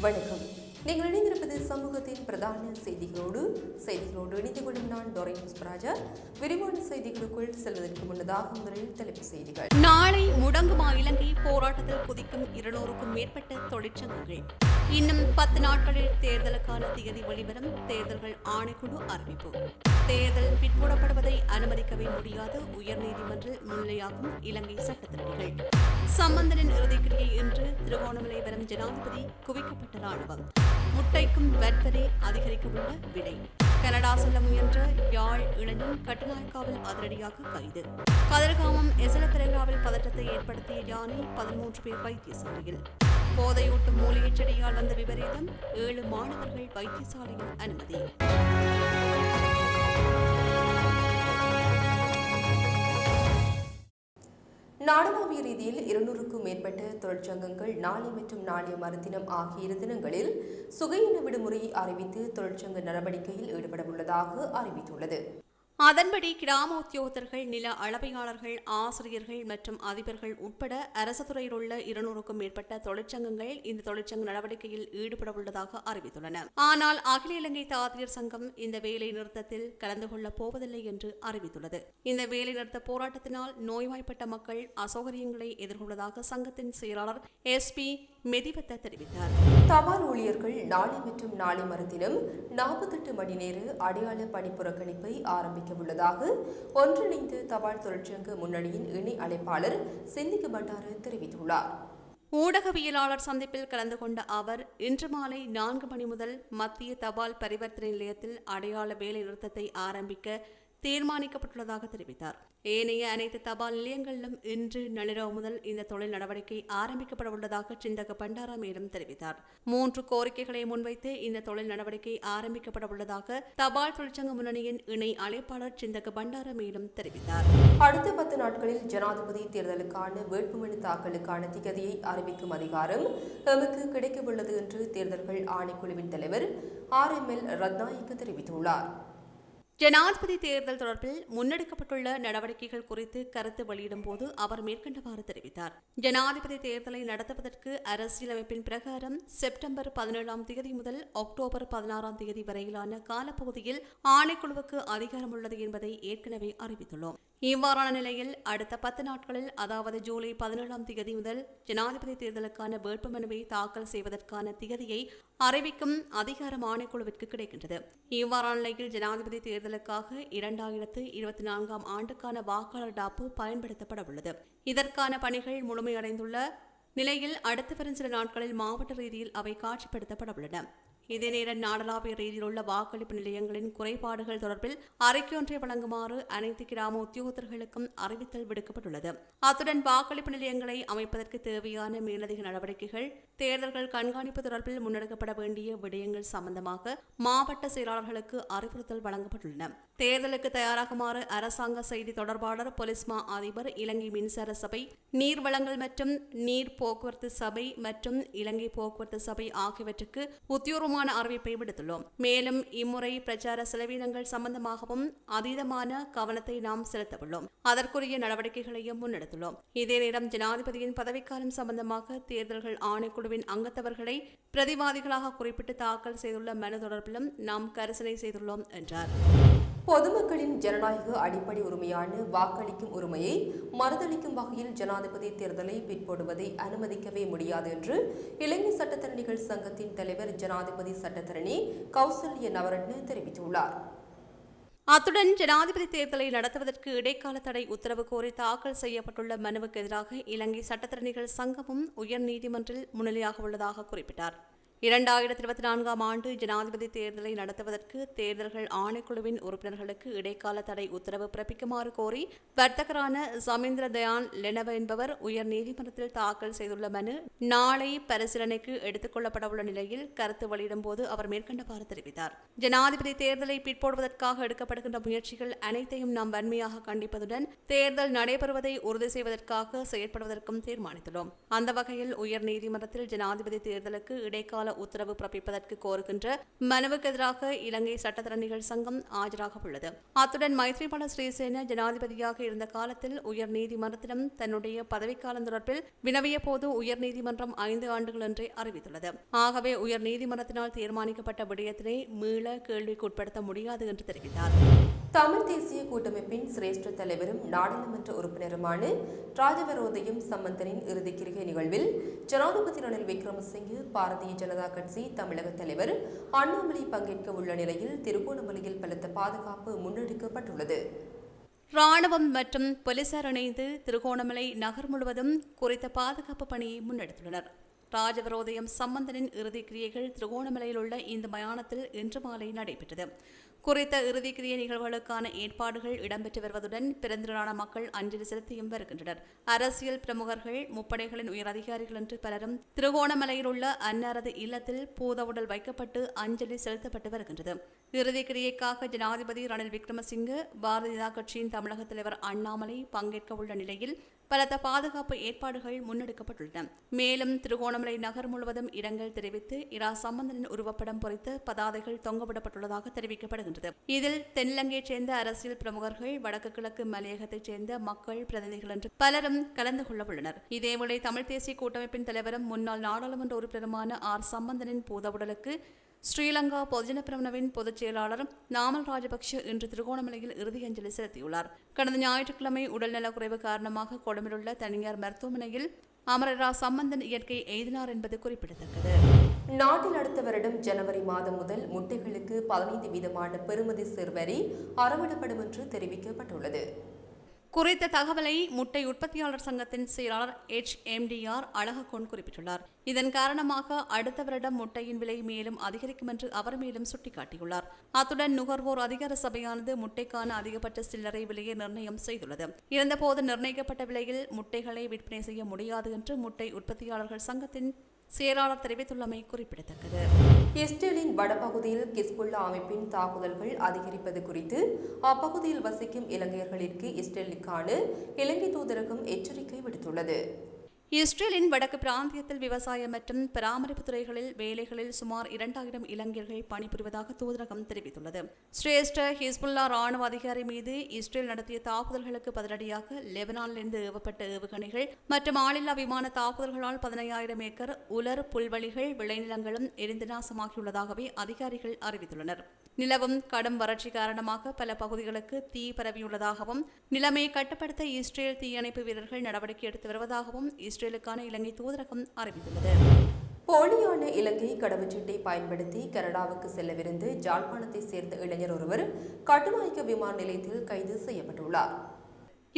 வணக்கம். நீங்கள் இணைந்திருப்பது சமூகத்தின் பிரதான செய்திகளோடு செய்திகளோடு இணைந்து கொள்ளும் நான் டொரைன் புஷ்பராஜா விரிவான செய்திகளுக்குள் செல்வதற்கு முன்னதாக முதலில் தலைப்பு செய்திகள். நாளை முடங்குமா இலங்கை போராட்டத்தில் குதிக்கும் இருநூறுக்கும் மேற்பட்ட தொழிற்சங்கங்கள். இன்னும் பத்து நாட்களில் தேர்தலுக்கான தேதி வெளிவரும். தேர்தல்கள் ஆணைக்குழு அறிவிப்பு. தேர்தல் பிற்போடப்படுவதை அனுமதிக்கவே முடியாது உயர்நீதிமன்ற முன்னிலையாகும் இலங்கை சட்டத்திரணிகள். சம்பந்தனின் இறுதிக்கிரியை இன்று திருகோணமலை வரும் ஜனாதிபதி குவிக்கப்பட்ட ராணுவம் முட்டைக்கும் வெட்வரை அதிகரிக்கவுள்ள விலை. கனடா செல்ல முயன்ற யாழ் இளைஞன் கட்டுநாயக்காவில் அதிரடியாக கைது. கதிர்காமம் எசலப்பிரகாவில் பதற்றத்தை ஏற்படுத்திய யானை பதிமூன்று பேர் வைத்தியசாலையில். போதையூட்டும் மூலிகைச் செடியால் வந்த விபரீதம் ஏழு மாணவர்கள் வைத்தியசாலையில் அனுமதி. நாடளாவிய ரீதியில் இருநூறுக்கும் மேற்பட்ட தொழிற்சங்கங்கள் நாளை மற்றும் நாளைய மறுதினம் ஆகிய இரு தினங்களில் சுகையின விடுமுறையை அறிவித்து தொழிற்சங்க நடவடிக்கையில் ஈடுபட உள்ளதாக அறிவித்துள்ளது. அதன்படி கிராம உத்தியோகத்தர்கள் நில அளவையாளர்கள் ஆசிரியர்கள் மற்றும் அதிபர்கள் உட்பட அரசு துறையில் உள்ள இருநூறுக்கும் மேற்பட்ட தொழிற்சங்கங்கள் இந்த தொழிற்சங்க நடவடிக்கையில் ஈடுபட உள்ளதாக அறிவித்துள்ளன. ஆனால் அகில இலங்கை தாதியர் சங்கம் இந்த வேலை நிறுத்தத்தில் கலந்து கொள்ளப் போவதில்லை என்று அறிவித்துள்ளது. இந்த வேலை நிறுத்த போராட்டத்தினால் நோய்வாய்ப்பட்ட மக்கள் அசௌகரியங்களை எதிர்கொள்வதாக சங்கத்தின் செயலாளர் எஸ் பி மெதிவத்த தெரிவித்தார். தபால் ஊழியர்கள் நாளை மற்றும் நாளை மறுதினம் நாற்பத்தெட்டு மணி நேர அடையாள பணி புறக்கணிப்பை ஆரம்பிக்க உள்ளதாக ஒன்றிணைந்து தபால் தொழிற்சங்க முன்னணியின் இணை அழைப்பாளர் சிந்திக்கு பண்டார தெரிவித்துள்ளார். ஊடகவியலாளர் சந்திப்பில் கலந்து கொண்ட அவர் இன்று மாலை நான்கு மணி முதல் மத்திய தபால் பரிவர்த்தனை நிலையத்தில் அடையாள வேலை நிறுத்தத்தை ஆரம்பிக்க தீர்மானிக்கப்பட்டுள்ளதாக தெரிவித்தார். ஏனைய அனைத்து தபால் நிலையங்களிலும் இன்று நள்ளிரவு முதல் இந்த தொழில் நடவடிக்கை ஆரம்பிக்கப்பட உள்ளதாக சிந்தக பண்டாரா மேலும் தெரிவித்தார். மூன்று கோரிக்கைகளை முன்வைத்து இந்த தொழில் நடவடிக்கை ஆரம்பிக்கப்பட உள்ளதாக தபால் தொழிற்சங்க முன்னணியின் இணை அழைப்பாளர் சிந்தக பண்டாரா மேலும் தெரிவித்தார். அடுத்த பத்து நாட்களில் ஜனாதிபதி தேர்தலுக்கான வேட்புமனு தாக்கலுக்கான திகதியை அறிவிக்கும் அதிகாரம் எமக்கு கிடைக்கவுள்ளது என்று தேர்தல்கள் ஆணைக்குழுவின் தலைவர் ஆர் எம் எல் ரத்நாயக்கு தெரிவித்துள்ளார். ஜனாதிபதி தேர்தல் தொடர்பில் முன்னெடுக்கப்பட்டுள்ள நடவடிக்கைகள் குறித்து கருத்து வெளியிடும் போது அவர் மேற்கண்டவாறு தெரிவித்தார். ஜனாதிபதி தேர்தலை நடத்துவதற்கு அரசியலமைப்பின் பிரகாரம் செப்டம்பர் பதினேழாம் தேதி முதல் அக்டோபர் பதினாறாம் தேதி வரையிலான காலப்பகுதியில் ஆணைக்குழுவுக்கு அதிகாரம் உள்ளது என்பதை ஏற்கனவே அறிவித்துள்ளோம். இவ்வாறான நிலையில் அடுத்த பத்து நாட்களில் அதாவது ஜூலை பதினேழாம் தேதி முதல் ஜனாதிபதி தேர்தலுக்கான வேட்புமனுவை தாக்கல் செய்வதற்கான திகதியை அறிவிக்கும் அதிகாரம் ஆணைக்குழுவிற்கு கிடைக்கின்றது. இவ்வாறான நிலையில் ஜனாதிபதி தேர்தலுக்காக இரண்டாயிரத்து இருபத்தி நான்காம் ஆண்டுக்கான வாக்காளர் டாப்பு பயன்படுத்தப்பட உள்ளது. இதற்கான பணிகள் முழுமையடைந்துள்ள நிலையில் அடுத்து வரும் சில நாட்களில் மாவட்ட ரீதியில் அவை காட்சிப்படுத்தப்பட உள்ளன. இதே நேரம் நாடளாவிய ரீதியில் உள்ள வாக்களிப்பு நிலையங்களின் குறைபாடுகள் தொடர்பில் அறிக்கை ஒன்றை வழங்குமாறு அனைத்து கிராம உத்தியோகத்தர்களுக்கும் அறிவித்தல் விடுக்கப்பட்டுள்ளது. அத்துடன் வாக்களிப்பு நிலையங்களை அமைப்பதற்கு தேவையான மேலதிக நடவடிக்கைகள் தேர்தல்கள் கண்காணிப்பு தொடர்பில் முன்னெடுக்கப்பட வேண்டிய விடயங்கள் சம்பந்தமாக மாவட்ட செயலாளர்களுக்கு அறிவுறுத்தல் வழங்கப்பட்டுள்ளன. தேர்தலுக்கு தயாராகுமாறு அரசாங்க செய்தி தொடர்பாளர் பொலிஸ்மா அதிபர் இலங்கை மின்சார சபை நீர் வளங்கள் மற்றும் நீர் போக்குவரத்து சபை மற்றும் இலங்கை போக்குவரத்து சபை ஆகியவற்றுக்கு உத்தியோகமான அறிவிப்பை விடுத்துள்ளோம். மேலும் இம்முறை பிரச்சார செலவினங்கள் சம்பந்தமாகவும் அதீதமான கவனத்தை நாம் செலுத்தவுள்ளோம். அதற்குரிய நடவடிக்கைகளையும் முன்னெடுத்துள்ளோம். இதே நேரம் ஜனாதிபதியின் பதவிக்காலம் சம்பந்தமாக தேர்தல்கள் ஆணைக்குழுவின் அங்கத்தவர்களை பிரதிவாதிகளாக குறிப்பிட்டு தாக்கல் செய்துள்ள மனு தொடர்பிலும் நாம் கரிசனை செய்துள்ளோம் என்றார். பொதுமக்களின் ஜனநாயக அடிப்படை உரிமையான வாக்களிக்கும் உரிமையை மறுதளிக்கும் வகையில் ஜனாதிபதி தேர்தலை பிற்போடுவதை அனுமதிக்கவே முடியாது என்று இலங்கை சட்டத்தரணிகள் சங்கத்தின் தலைவர் ஜனாதிபதி சட்டத்தரணி கௌசல்ய நவரட்ன தெரிவித்துள்ளார். அத்துடன் ஜனாதிபதி தேர்தலை நடத்துவதற்கு இடைக்கால தடை உத்தரவு கோரி தாக்கல் செய்யப்பட்டுள்ள மனுவுக்கு எதிராக இலங்கை சட்டத்தரணிகள் சங்கமும் உயர்நீதிமன்றில் முன்னிலையாக உள்ளதாக குறிப்பிட்டார். இரண்டாயிரத்தி இருபத்தி நான்காம் ஆண்டு ஜனாதிபதி தேர்தலை நடத்துவதற்கு தேர்தல்கள் ஆணைக்குழுவின் உறுப்பினர்களுக்கு இடைக்கால தடை உத்தரவு பிறப்பிக்குமாறு கோரி வர்த்தகரான சமீந்திர தயான் லெனவ என்பவர் உயர் நீதிமன்றத்தில் தாக்கல் செய்துள்ள மனு நாளை பரிசீலனைக்கு எடுத்துக் கொள்ளப்படவுள்ள நிலையில் கருத்து வெளியிடும் போது அவர் மேற்கண்டவாறு தெரிவித்தார். ஜனாதிபதி தேர்தலை பிற்போடுவதற்காக எடுக்கப்படுகின்ற முயற்சிகள் அனைத்தையும் நாம் வன்மையாக கண்டிப்பதுடன் தேர்தல் நடைபெறுவதை உறுதி செய்வதற்காக செயற்படுவதற்கும் தீர்மானித்துள்ளோம். அந்த வகையில் உயர் நீதிமன்றத்தில் ஜனாதிபதி தேர்தலுக்கு இடைக்கால உத்தரவு பிறப்பிப்பதற்கு கோருகின்ற மனுவுக்கு எதிராக இலங்கை சட்டத்தரணிகள் சங்கம் ஆஜராக உள்ளது. அத்துடன் மைத்ரிபால ஸ்ரீசேன ஜனாதிபதியாக இருந்த காலத்தில் உயர் நீதிமன்றத்திடம் தன்னுடைய பதவிக்காலம் தொடர்பில் வினவிய போது உயர் நீதிமன்றம் ஐந்து ஆண்டுகள் என்றே அறிவித்துள்ளது. ஆகவே உயர் நீதிமன்றத்தினால் தீர்மானிக்கப்பட்ட விடயத்தினை மீள கேள்விக்குட்படுத்த முடியாது என்று தெரிவித்தார். தமிழ் தேசிய கூட்டமைப்பின் சிரேஷ்ட தலைவரும் நாடாளுமன்ற உறுப்பினருமான ராஜவரோதயம் சம்பந்தனின் இறுதிக்கிரிகை நிகழ்வில் ஜனாதிபதி ரணில் விக்ரமசிங்கே பாரதிய ஜனதா கட்சி தமிழக தலைவர். அண்ணாமலை பங்கேற்க உள்ள நிலையில் திருகோணமலையில் பலத்த பாதுகாப்பு முன்னெடுக்கப்பட்டுள்ளது. ராணுவம் மற்றும் போலீசார் இணைந்து திருகோணமலை நகர் முழுவதும் குறித்த பாதுகாப்பு பணியை முன்னெடுத்துள்ளனர். ராஜவிரோதயம் சம்பந்தனின் இறுதி கிரியைகள் திருகோணமலையில் உள்ள இந்த மயானத்தில் இன்று மாலை நடைபெற்றது. குறித்த இறுதிக்கிரிய நிகழ்வுகளுக்கான ஏற்பாடுகள் இடம்பெற்று வருவதுடன் பிறந்திரளான மக்கள் அஞ்சலி செலுத்தியும் வருகின்றனர். அரசியல் பிரமுகர்கள் முப்படைகளின் உயர் அதிகாரிகள் என்று பலரும் திருகோணமலையில் உள்ள அன்னாரது இல்லத்தில் பூதவுடல் வைக்கப்பட்டு அஞ்சலி செலுத்தப்பட்டு வருகின்றது. இறுதிக்கிரியைக்காக ஜனாதிபதி ரணில் விக்ரமசிங்கே பாரதிய ஜனதா கட்சியின் தமிழக தலைவர் அண்ணாமலை பங்கேற்க உள்ள நிலையில் பலத்த பாதுகாப்பு ஏற்பாடுகள் முன்னெடுக்கப்பட்டுள்ளன. மேலும் திருகோணமலை நகர் முழுவதும் இடங்கள் தெரிவித்து இரா சம்பந்தனின் உருவப்படம் பொறித்து பதாதைகள் தொங்கவிடப்பட்டுள்ளதாக தெரிவிக்கப்படுகின்றது. இதில் தென்னிலங்கையைச் சேர்ந்த அரசியல் பிரமுகர்கள் வடக்கு கிழக்கு மலையகத்தைச் சேர்ந்த மக்கள் பிரதிநிதிகள் என்று பலரும் கலந்து கொள்ள உள்ளனர் இதேவேளை தமிழ் தேசிய கூட்டமைப்பின் தலைவரும் முன்னாள் நாடாளுமன்ற உறுப்பினருமான ஆர் சம்பந்தனின் பூதவுடலுக்கு ஸ்ரீலங்கா பொதுஜன பிரமணவின் பொதுச் செயலாளர் நாமல் ராஜபக்ஷ இன்று திருகோணமலையில் இறுதி அஞ்சலி செலுத்தியுள்ளார். கடந்த ஞாயிற்றுக்கிழமை உடல்நலக்குறைவு காரணமாக கொடமிலுள்ள தனியார் மருத்துவமனையில் அமரரா சம்பந்தன் இயற்கை எய்தினார் என்பது குறிப்பிடத்தக்கது. நாட்டில் அடுத்த வருடம் ஜனவரி மாதம் முதல் முட்டைகளுக்கு பதினைந்து வீதமான பெறுமதி சேர்வரி அறவிடப்படும் என்று தெரிவிக்கப்பட்டுள்ளது. குறித்த தகவலை முட்டை உற்பத்தியாளர் சங்கத்தின் செயலாளர் எச் எம்டிஆர் அழகக்கோன் குறிப்பிட்டுள்ளார். இதன் காரணமாக அடுத்த வருடம் முட்டையின் விலை மேலும் அதிகரிக்கும் என்று அவர் மேலும் சுட்டிக்காட்டியுள்ளார். அத்துடன் நுகர்வோர் அதிகார சபையானது முட்டைக்கான அதிகபட்ச சில்லறை விலையை நிர்ணயம் செய்துள்ளது. இருந்தபோது நிர்ணயிக்கப்பட்ட விலையில் முட்டைகளை விற்பனை செய்ய முடியாது என்று முட்டை உற்பத்தியாளர்கள் சங்கத்தின் செயலாளர் தெரிவித்துள்ளமை குறிப்பிடத்தக்கது. இஸ்ரேலின் வடபகுதியில் கிஸ்புல்லா அமைப்பின் தாக்குதல்கள் அதிகரிப்பது குறித்து அப்பகுதியில் வசிக்கும் இலங்கையர்களிற்கு இஸ்ரேலுக்கான இலங்கை தூதரகம் எச்சரிக்கை விடுத்துள்ளது. இஸ்ரேலின் வடக்கு பிராந்தியத்தில் விவசாயம் மற்றும் பராமரிப்பு துறைகளில் வேலைகளில் சுமார் இரண்டாயிரம் இளைஞர்கள் பணிபுரிவதாக தூதரகம் தெரிவித்துள்ளது. சிரேஷ்ட ஹிஸ்புல்லா ராணுவ அதிகாரி மீது இஸ்ரேல் நடத்திய தாக்குதல்களுக்கு பதிலடியாக லெபனானிலிருந்து ஏவப்பட்ட ஏவுகணைகள் மற்றும் ஆளில்லா விமான தாக்குதல்களால் பதினையாயிரம் ஏக்கர் உலர் புல்வெளிகள் விளைநிலங்களும் எரிந்து நாசமாகியுள்ளதாகவே அதிகாரிகள் அறிவித்துள்ளனர். நிலவும் கடும் வறட்சி காரணமாக பல பகுதிகளுக்கு தீ பரவியுள்ளதாகவும் நிலைமையை கட்டுப்படுத்த இஸ்ரேல் தீயணைப்பு வீரர்கள் நடவடிக்கை எடுத்து வருவதாகவும் இஸ்ரேலுக்கான இலங்கை தூதரகம் அறிவித்துள்ளது. போலியான இலங்கை கடவுச்சீட்டை பயன்படுத்தி கனடாவுக்கு செல்லவிருந்து ஜாழ்ப்பாணத்தை சேர்ந்த இளைஞர் ஒருவர் கட்டுநாயக்க விமான நிலையத்தில் கைது செய்யப்பட்டுள்ளார்.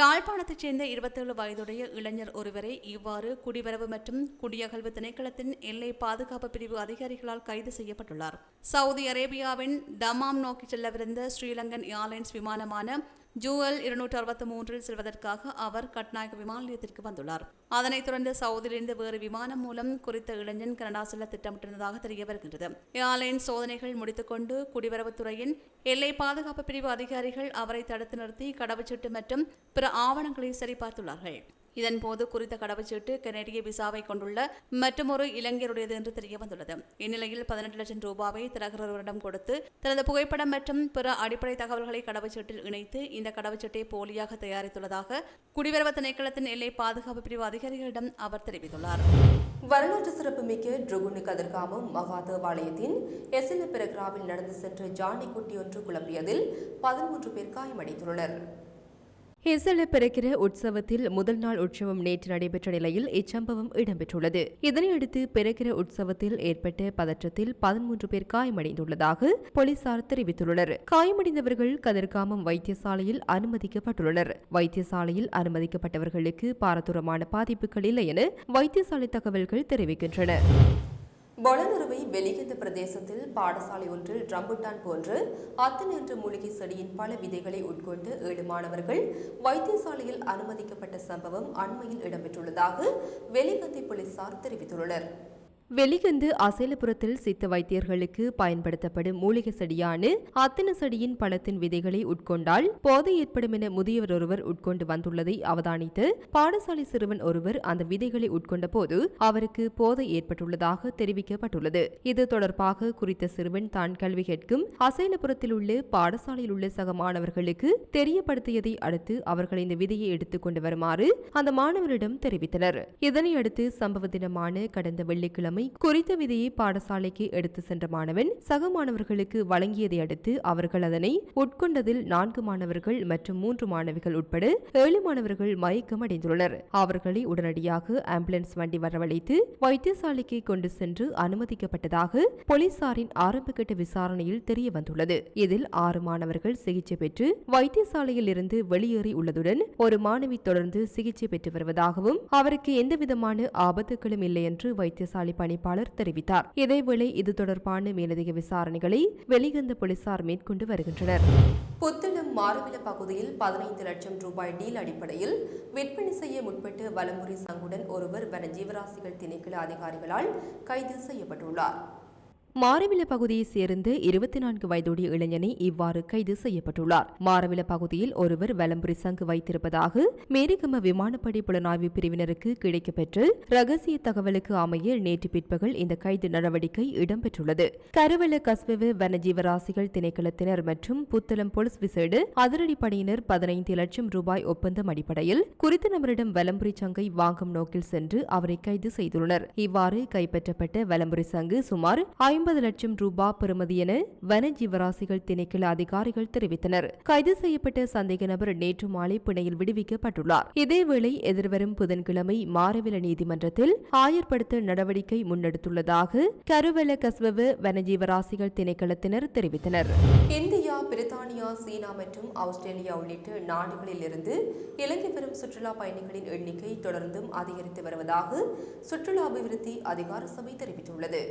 யாழ்ப்பாணத்தைச் சேர்ந்த இருபத்தேழு வயதுடைய இளைஞர் ஒருவரை இவ்வாறு குடிவரவு மற்றும் குடியகல்வு திணைக்களத்தின் எல்லை பாதுகாப்பு பிரிவு அதிகாரிகளால் கைது செய்யப்பட்டுள்ளார். சவுதி அரேபியாவின் தமாம் நோக்கி செல்லவிருந்த ஸ்ரீலங்கன் ஏர்லைன்ஸ் விமானமான ஜூஎல் இருநூற்று அறுபத்தி மூன்றில் செல்வதற்காக அவர் கட்நாயக விமான நிலையத்திற்கு வந்துள்ளார். அதனைத் தொடர்ந்து சவுதியிலிருந்து வேறு விமானம் மூலம் குறித்த இளைஞன் கனடா செல்ல திட்டமிட்டிருந்ததாக தெரிய வருகின்றது. ஏர்லைன்ஸ் சோதனைகள் முடித்துக்கொண்டு குடிவரவுத்துறையின் எல்லை பாதுகாப்பு பிரிவு அதிகாரிகள் அவரை தடுத்து நிறுத்தி கடவுச்சீட்டு மற்றும் பிற ஆவணங்களை சரிபார்த்துள்ளார்கள். இதன்போது குறித்த கடவுச்சீட்டு கனடிய விசாவை கொண்டுள்ள மற்றொரு இளைஞருடையது என்று தெரிய வந்துள்ளது. இந்நிலையில் பதினெட்டு லட்சம் ரூபாவை திரகரவரிடம் கொடுத்து தனது புகைப்படம் மற்றும் பிற அடிப்படை தகவல்களை கடவுச்சீட்டில் இணைத்து இந்த கடவுச்சீட்டை போலியாக தயாரித்துள்ளதாக குடிவரவு திணைக்களத்தின் எல்லை பாதுகாப்பு பிரிவு அதிகாரிகளிடம் அவர் தெரிவித்துள்ளார். வரலாற்று சிறப்புமிக்க ட்ருகுனு கதிர்காமம் மகா தேவாலயத்தின் எசில பிரகிராவில் நடந்து சென்ற ஜானி குட்டி ஒன்று குழம்பியதில் பதிமூன்று பேர் காயமடைந்துள்ளனர். ஹெசல பிறக்கிற உற்சவத்தில் முதல் நாள் உற்சவம் நேற்று நடைபெற்ற நிலையில் இச்சம்பவம் இடம்பெற்றுள்ளது. இதனையடுத்து பிறக்கிற உற்சவத்தில் ஏற்பட்ட பதற்றத்தில் பதிமூன்று பேர் காயமடைந்துள்ளதாக போலீசார் தெரிவித்துள்ளனர். காயமடைந்தவர்கள் கதிர்காமம் வைத்தியசாலையில் அனுமதிக்கப்பட்டுள்ளனர். வைத்தியசாலையில் அனுமதிக்கப்பட்டவர்களுக்கு பாரதூரமான பாதிப்புகள் இல்லை என வைத்தியசாலை தகவல்கள் தெரிவிக்கின்றன. பொலனறுவை வெளிகந்த பிரதேசத்தில் பாடசாலை ஒன்றில் ரம்புட்டான் போன்று அத்தன் என்ற மூலிகை செடியின் பல விதைகளை உட்கொண்டு ஏழு மாணவர்கள் வைத்தியசாலையில் அனுமதிக்கப்பட்ட சம்பவம் அண்மையில் இடம்பெற்றுள்ளதாக வெளிகந்தை போலீசார் தெரிவித்துள்ளனர். வெளிகந்து அசேலபுரத்தில் சித்த வைத்தியர்களுக்கு பயன்படுத்தப்படும் மூலிகை செடியான அத்தின செடியின் பழத்தின் விதைகளை உட்கொண்டால் போதை ஏற்படும் என முதியவர் ஒருவர் உட்கொண்டு வந்துள்ளதை அவதானித்து பாடசாலை சிறுவன் ஒருவர் அந்த விதைகளை உட்கொண்ட போது அவருக்கு போதை ஏற்பட்டுள்ளதாக தெரிவிக்கப்பட்டுள்ளது. இது தொடர்பாக குறித்த சிறுவன் தான் கல்வி கேட்கும் அசேலபுரத்தில் உள்ள பாடசாலையில் உள்ள சக மாணவர்களுக்கு தெரியப்படுத்தியதை அடுத்து அவர்கள் இந்த விதையை எடுத்துக் கொண்டு வருமாறு அந்த மாணவரிடம் தெரிவித்தனர். இதனையடுத்து சம்பவ தினமான கடந்த வெள்ளிக்கிழமை குறித்த விதையை பாடசாலைக்கு எடுத்து சென்ற மாணவன் சக மாணவர்களுக்கு வழங்கியதை அடுத்து அவர்கள் அதனை உட்கொண்டதில் நான்கு மாணவர்கள் மற்றும் மூன்று மாணவிகள் உட்பட ஏழு மாணவர்கள் மயக்கம் அடைந்துள்ளனர். அவர்களை உடனடியாக ஆம்புலன்ஸ் வண்டி வரவழைத்து வைத்தியசாலைக்கு கொண்டு சென்று அனுமதிக்கப்பட்டதாக போலீசாரின் ஆரம்பகட்ட விசாரணையில் தெரிய வந்துள்ளது இதில் ஆறு மாணவர்கள் சிகிச்சை பெற்று வைத்தியசாலையில் இருந்து வெளியேறி உள்ளதுடன் ஒரு மாணவி தொடர்ந்து சிகிச்சை பெற்று வருவதாகவும் அவருக்கு எந்தவிதமான ஆபத்துகளும் இல்லை என்று வைத்தியசாலை பணிப்பாளர் தெரிவித்தார். இதேவேளை இது தொடர்பான மேலதிக விசாரணைகளை வெளிகந்த போலீசார் மேற்கொண்டு வருகின்றனர். புத்தளம் மாறுவில பகுதியில் பதினைந்து லட்சம் ரூபாய் டீல் அடிப்படையில் விற்பனை செய்ய முற்பட்டு வலமுறை சங்குடன் ஒருவர் வன ஜீவராசிகள் திணைக்கள அதிகாரிகளால் கைது செய்யப்பட்டுள்ளார். மாரவில பகுதியைச் சேர்ந்த இருபத்தி நான்கு வயதுடைய இளைஞனை இவ்வாறு கைது செய்யப்பட்டுள்ளார். மாரவில பகுதியில் ஒருவர் வலம்புரி சங்கு வைத்திருப்பதாக மேரிகம விமானப்படை புலனாய்வு பிரிவினருக்கு கிடைக்கப்பெற்று ரகசிய தகவலுக்கு அமைய நேற்று பிற்பகல் இந்த கைது நடவடிக்கை இடம்பெற்றுள்ளது. கருவல கஸ்வெவு வனஜீவராசிகள் திணைக்களத்தினர் மற்றும் புத்தளம் போலீஸ் விசேடு அதிரடிப்படையினர் பதினைந்து லட்சம் ரூபாய் ஒப்பந்தம் அடிப்படையில் குறித்த நபரிடம் வலம்புரி சங்கை வாங்கும் நோக்கில் சென்று அவரை கைது செய்துள்ளனர். இவ்வாறு கைப்பற்றப்பட்ட வலம்புரி சங்கு சுமார் ஐம்பது லட்சம் ரூபாய் பெறுமதி என வனஜீவராசிகள் திணைக்கள அதிகாரிகள் தெரிவித்தனர். கைது செய்யப்பட்ட சந்தேக நபர் நேற்று மாலை பிணையில் விடுவிக்கப்பட்டுள்ளார். இதேவேளை எதிர்வரும் புதன்கிழமை மாரவில நீதிமன்றத்தில் ஆயர்படுத்த நடவடிக்கை முன்னெடுத்துள்ளதாக கருவல கஸ்வவு வனஜீவராசிகள் திணைக்களத்தினர் தெரிவித்தனர். இந்தியா பிரித்தானியா சீனா மற்றும் ஆஸ்திரேலியா உள்ளிட்ட நாடுகளில் இருந்து இலங்கை வரும் சுற்றுலா பயணிகளின் எண்ணிக்கை தொடர்ந்தும் அதிகரித்து வருவதாக சுற்றுலா அபிவிருத்தி அதிகார சபை தெரிவித்துள்ளது.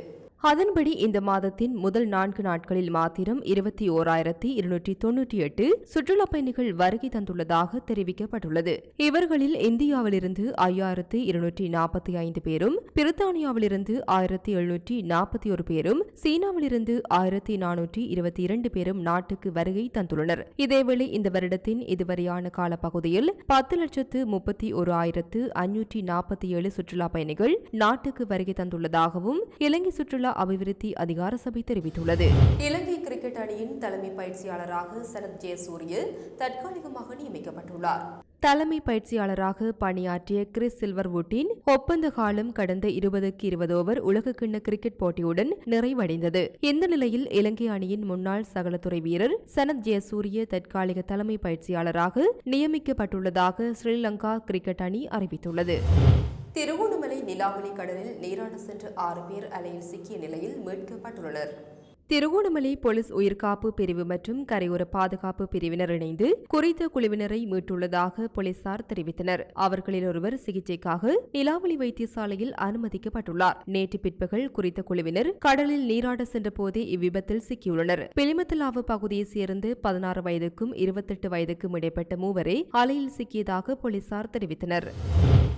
அதன்படி இந்த மாதத்தின் முதல் நான்கு நாட்களில் மாத்திரம் இருபத்தி ஓராயிரத்தி இருநூற்றி தொன்னூற்றி எட்டு சுற்றுலா பயணிகள் வருகை தந்துள்ளதாக தெரிவிக்கப்பட்டுள்ளது. இவர்களில் இந்தியாவிலிருந்து ஐயாயிரத்து இருநூற்றி நாற்பத்தி ஐந்து பேரும் பிரித்தானியாவிலிருந்து ஆயிரத்தி எழுநூற்றி நாற்பத்தி ஒரு பேரும் சீனாவிலிருந்து ஆயிரத்தி நானூற்றி இருபத்தி இரண்டு பேரும் நாட்டுக்கு வருகை தந்துள்ளனர். இதேவேளை இந்த வருடத்தின் இதுவரையான காலப்பகுதியில் பத்து லட்சத்து முப்பத்தி ஒரு ஆயிரத்து ஐநூற்றி நாற்பத்தி ஏழு சுற்றுலா பயணிகள் நாட்டுக்கு வருகை தந்துள்ளதாகவும் இலங்கை சுற்றுலா அபிவிருத்தி அதிகார சபை தெரிவித்துள்ளது. இலங்கை கிரிக்கெட் அணியின் தலைமை பயிற்சியாளராக சனத் ஜெயசூரிய தற்காலிகமாக நியமிக்கப்பட்டுள்ளார். தலைமை பயிற்சியாளராக பணியாற்றிய கிறிஸ் சில்வர்வுட்டின் ஒப்பந்த காலம் கடந்த இருபதுக்கு இருபது ஓவர் உலகக்கிண்ண கிரிக்கெட் போட்டியுடன் நிறைவடைந்தது. இந்த நிலையில் இலங்கை அணியின் முன்னாள் சகலத்துறை வீரர் சனத் ஜெயசூரிய தற்காலிக தலைமை பயிற்சியாளராக நியமிக்கப்பட்டுள்ளதாக ஸ்ரீலங்கா கிரிக்கெட் அணி அறிவித்துள்ளது. நிலாவளி கடலில் நீராட சென்ற ஆறு பேர் அலையில் சிக்கிய நிலையில் மீட்கப்பட்டுள்ளனர். திருகோணமலை போலீஸ் உயிர்காப்பு பிரிவு மற்றும் கரையோர பாதுகாப்பு பிரிவினர் இணைந்து குறித்த குழுவினரை மீட்டுள்ளதாக போலீசார் தெரிவித்தனர். அவர்களில் ஒருவர் சிகிச்சைக்காக நிலாவளி வைத்தியசாலையில் அனுமதிக்கப்பட்டுள்ளார். நேற்று பிற்பகல் குறித்த குழுவினர் கடலில் நீராட சென்ற போதே இவ்விபத்தில் சிக்கியுள்ளனர். பிலிமத்தலாவு பகுதியைச் சேர்ந்து பதினாறு வயதுக்கும் இருபத்தெட்டு வயதுக்கும் இடைப்பட்ட மூவரே அலையில் சிக்கியதாக போலீசார் தெரிவித்தனர்.